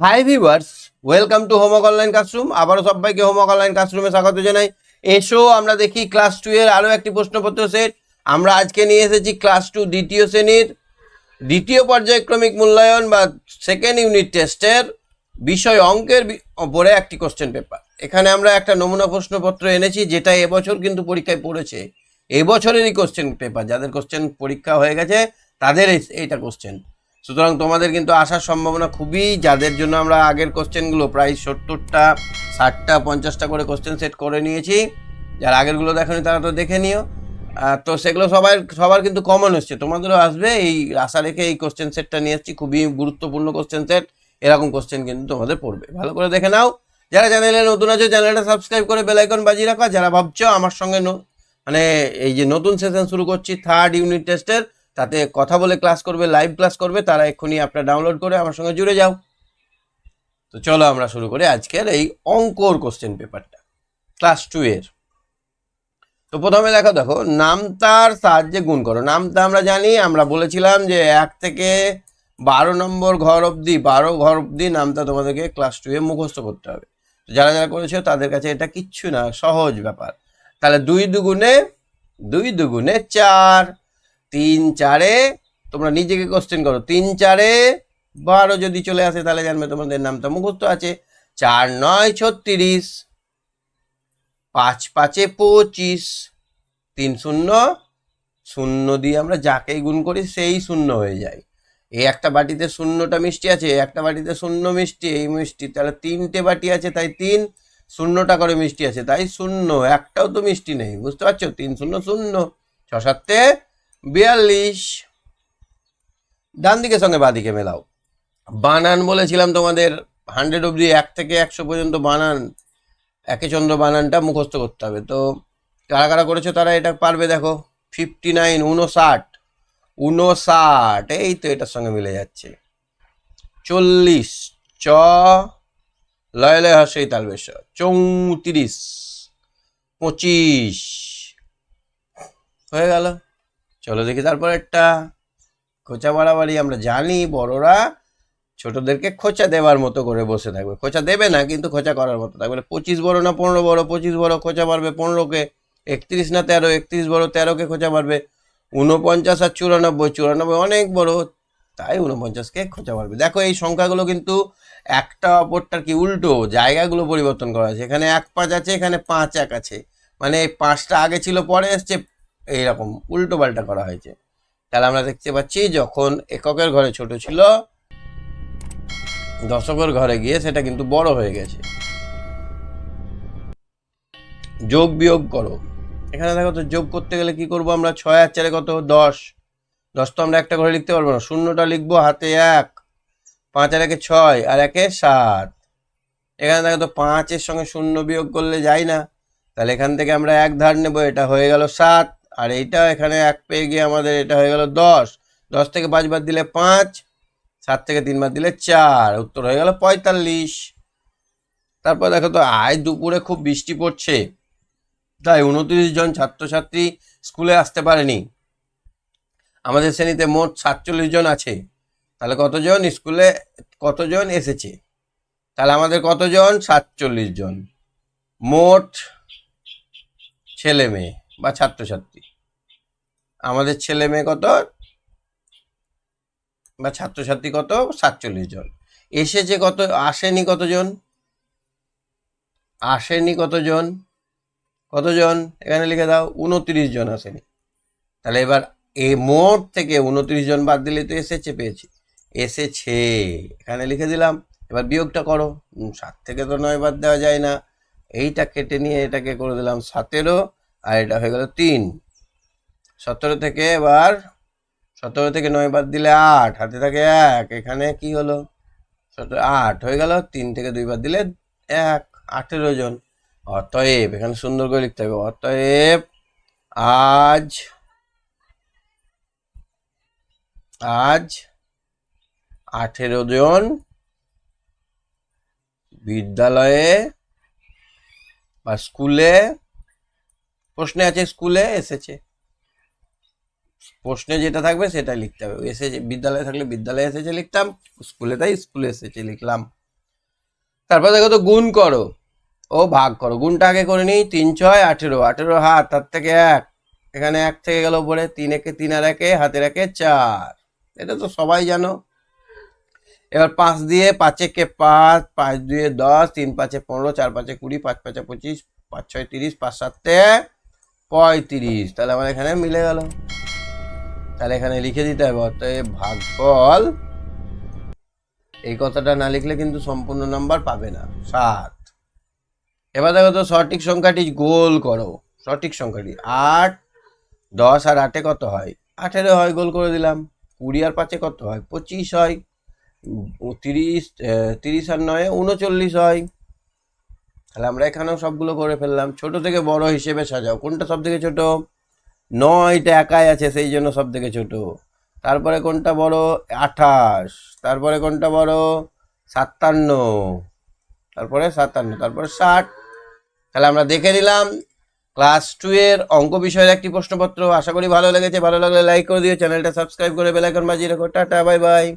Hi viewers welcome to homework online classroom আবারও সবাইকে homework online ক্লাসরুমে স্বাগত জানাই। এসো আমরা দেখি ক্লাস টু এর আরও একটি প্রশ্নপত্র সেট আমরা আজকে নিয়ে এসেছি ক্লাস টু দ্বিতীয় শ্রেণির। দ্বিতীয় পর্যায়ক্রমিক মূল্যায়ন বা সেকেন্ড ইউনিট টেস্টের বিষয় অঙ্কের ওপরে একটি কোশ্চেন পেপার এখানে আমরা একটা নমুনা প্রশ্নপত্র এনেছি, যেটা এবছর কিন্তু পরীক্ষায় পড়েছে। এবছরেরই কোশ্চেন পেপার যাদের কোশ্চেন পরীক্ষা হয়ে গেছে, তাদের এই- এইটা কোশ্চেন সুতরাং তোমাদের কিন্তু আসার সম্ভাবনা খুবই, যাদের জন্য আমরা আগের কোশ্চেনগুলো প্রায় সত্তরটা, ষাটটা, পঞ্চাশটা করে কোশ্চেন সেট করে নিয়েছি। যারা আগেরগুলো দেখেনি তারা তো দেখে নিও। তো সেগুলো সবার সবার কিন্তু কমন এসছে তোমাদেরও আসবে এই আশা রেখে এই কোশ্চেন সেটটা নিয়ে এসেছি। খুবই গুরুত্বপূর্ণ কোশ্চেন সেট। এরকম কোশ্চেন কিন্তু তোমাদের পড়বে। ভালো করে দেখে নাও। যারা চ্যানেলে নতুন আছে, চ্যানেলটা সাবস্ক্রাইব করে বেলাইকন বাজিয়ে রাখো। যারা ভাবছ আমার সঙ্গে মানে এই যে নতুন সেশন শুরু করছি থার্ড ইউনিট টেস্টের তাতে কথা বলে ক্লাস করবে লাইভ ক্লাস করবে, তারা এক্ষুনি অ্যাপটা ডাউনলোড করে আমার সঙ্গে জুড়ে যাও। তো চলো আমরা শুরু করি আজকের এই অঙ্কর কোশ্চেন পেপারটা ক্লাস টু এর। তো প্রথমে দেখো দেখো নামতার সাহায্যে গুণ করো। নামতা আমরা জানি, আমরা বলেছিলাম যে এক থেকে বারো নম্বর ঘর অবধি, বারো ঘর অবধি নামতা তোমাদেরকে ক্লাস টু এ মুখস্থ করতে হবে। তো যারা যারা করেছ, তাদের কাছে এটা কিচ্ছু না, সহজ ব্যাপার। তাহলে দুই দুগুণে দুই দুগুণে চার। তিন চারে তোমরা নিজেকে কোশ্চেন করো। তিন চারে বারো যদি চলে আসে, তাহলে জানবে তোমাদের নামটা মুখস্থ আছে। চার নয় ছত্রিশ, পাঁচ পাঁচে পঁচিশ, তিন শূন্য শূন্য দিয়ে আমরা যাকেই গুণ করি, সেই শূন্য হয়ে যায়। এই একটা বাটিতে শূন্যটা মিষ্টি আছে একটা বাটিতে শূন্য মিষ্টি, এই মিষ্টি, তাহলে তিনটে বাটি আছে, তাই তিন, শূন্যটা করে মিষ্টি আছে, তাই শূন্য, একটাও তো মিষ্টি নেই, বুঝতে পারছ? তিন শূন্য শূন্য, ছ সাতে বিয়াল্লিশ। ডান দিকের সঙ্গে বাদিকে মেলাও। বানান বলেছিলাম তোমাদের হান্ড্রেড অবধি এক থেকে একশো পর্যন্ত বানান, একে চন্দ্র বানানটা মুখস্থ করতে হবে। তো কারা কারা করেছ তারা এটা পারবে দেখো। ফিফটি নাইন উনষাট উনষাট এই তো এটার সঙ্গে মিলে যাচ্ছে। চল্লিশ, চ, লয় লয় হর্ষই তালবেশ চৌত্রিশ, পঁচিশ, হয়ে গেল। চলো দেখি তারপর একটা খোঁচা বাড়াবাড়ি আমরা জানি, বড়রা ছোটদেরকে খোঁচা দেওয়ার মতো করে বসে থাকবে। খোঁচা দেবে না, কিন্তু খোঁচা করার মতো থাকবে। পঁচিশ বড় না পনেরো বড়? পঁচিশ বড় খোঁচা মারবে পনেরোকে। একত্রিশ না তেরো? একত্রিশ বড়, তেরোকে খোঁচা মারবে। উনপঞ্চাশ আর চুরানব্বই চুরানব্বই অনেক বড়, তাই উনপঞ্চাশকে খোঁচা মারবে। দেখো এই সংখ্যাগুলো কিন্তু একটা অপরটার কি উল্টো, জায়গাগুলো পরিবর্তন করা আছে এখানে এক পাঁচ আছে, এখানে পাঁচ এক আছে। মানে পাঁচটা আগে ছিল, পরে এসছে এইরকম উল্টো পাল্টা করা হয়েছে। তাহলে আমরা দেখতে পাচ্ছি যখন এককের ঘরে ছোট ছিল, দশকের ঘরে গিয়ে সেটা কিন্তু বড় হয়ে গেছে। যোগ বিয়োগ করো। এখানে দেখো তো যোগ করতে গেলে কি করব আমরা? ছয় আর চারে কত? দশ। দশ তো আমরা একটা ঘরে লিখতে পারব না। শূন্যটা লিখব হাতে এক, পাঁচ আর একে ছয় আর একে সাত। এখানে দেখো তো পাঁচের সঙ্গে শূন্য বিয়োগ করলে যায় না। তাহলে এখান থেকে আমরা এক ধার নেব, এটা হয়ে গেল সাত। আর এইটা এখানে এক পেয়ে গিয়ে আমাদের এটা হয়ে গেল দশ। দশ থেকে পাঁচ বাদ দিলে পাঁচ, সাত থেকে তিন বাদ দিলে চার। উত্তর হয়ে গেল পঁয়তাল্লিশ। তারপর দেখো তো, আজ দুপুরে খুব বৃষ্টি পড়ছে। তাই উনত্রিশ জন ছাত্রছাত্রী স্কুলে আসতে পারেনি। আমাদের শ্রেণীতে মোট সাতচল্লিশ জন আছে। তাহলে কতজন স্কুলে, কতজন এসেছে? তাহলে আমাদের কতজন? সাতচল্লিশ জন। মোট ছেলে মেয়ে বা ছাত্রছাত্রী। আমাদের ছেলে মেয়ে কত? বা ছাত্রছাত্রী কত? সাতচল্লিশ জন। এসেছে কত, আসেনি কতজন? আসেনি কতজন? কতজন? এখানে লিখে দাও, উনত্রিশ জন আসেনি। তাহলে এবার এ মোট থেকে উনত্রিশ জন বাদ দিলে তো এসেছে, পেয়েছি। এসেছে। এখানে লিখে দিলাম, এবার বিয়োগটা করো। সাত থেকে তো নয় বাদ দেওয়া যায় না। এইটা কেটে নিয়ে এটাকে করে দিলাম সতেরো, আর এটা হয়ে গেল তিন। সতেরো থেকে এবার, সতেরো থেকে নয় বাদ দিলে আট, হাতে থাকে এক, এখানে কি হলো? সতেরো, আট হয়ে গেল, তিন থেকে দুই বাদ দিলে এক আঠেরো জন অতএব, এখানে সুন্দর করে লিখতে হবে, অতএব আজ আজ আঠেরো জন বিদ্যালয়ে বা স্কুলে, প্রশ্নে আছে, স্কুলে এসেছে। প্রশ্নে যেটা থাকবে সেটাই লিখতে হবে। এসেছে বিদ্যালয়ে থাকলে বিদ্যালয়ে এসেছে লিখতাম, স্কুলে তাই স্কুলে এসেছে লিখলাম। তারপর দেখো তো গুণ করো। ও ভাগ করো। গুণটা আগে করে নিই, তিন, ছয়, আঠেরো। আঠেরো হাত তার থেকে এক। এখানে এক থেকে গেল উপরে, তিন একে তিন আর একে, হাতের একে চার। এটা তো সবাই জানো। এবার পাঁচ দিয়ে পাঁচে কে পাঁচ পাঁচ দুয়ে দশ, তিন পাঁচে পনেরো, চার পাঁচে কুড়ি, পাঁচ পাঁচে পঁচিশ, পাঁচ ছয় তিরিশ, পাঁচ সাতে পঁয়ত্রিশ। তাহলে আমার এখানে মিলে গেল। তাহলে এখানে লিখে দিতে হবে, অতএব ভাগফল, এই কথাটা না লিখলে কিন্তু সম্পূর্ণ নাম্বার পাবে না, সাত। এবার দেখো তো সঠিক সংখ্যাটি গোল করো, সঠিক সংখ্যাটি, আট, দশ আর আটে কত হয়? আঠেরো হয় গোল করে দিলাম, কুড়ি আর পাঁচে কত হয়? পঁচিশ হয় তিরিশ তিরিশ আর নয় উনচল্লিশ হয়। তাহলে আমরা এখানেও সবগুলো করে ফেললাম, ছোট থেকে বড় হিসেবে সাজাও, কোনটা সব থেকে ছোট? নয়টা একাই আছে, সেই জন্য সব থেকে ছোট। তারপরে কোনটা বড়? আঠাশ। তারপরে কোনটা বড়? সাতান্ন। তারপরে সাতান্ন, তারপরে ষাট। তাহলে আমরা দেখে নিলাম, ক্লাস টু এর অঙ্ক বিষয়ের একটি প্রশ্নপত্র। আশা করি ভালো লেগেছে, ভালো লাগলে লাইক করে দিও, চ্যানেলটা সাবস্ক্রাইব করে বেলাইকন বাজিয়ে রাখো। Tata, bye bye.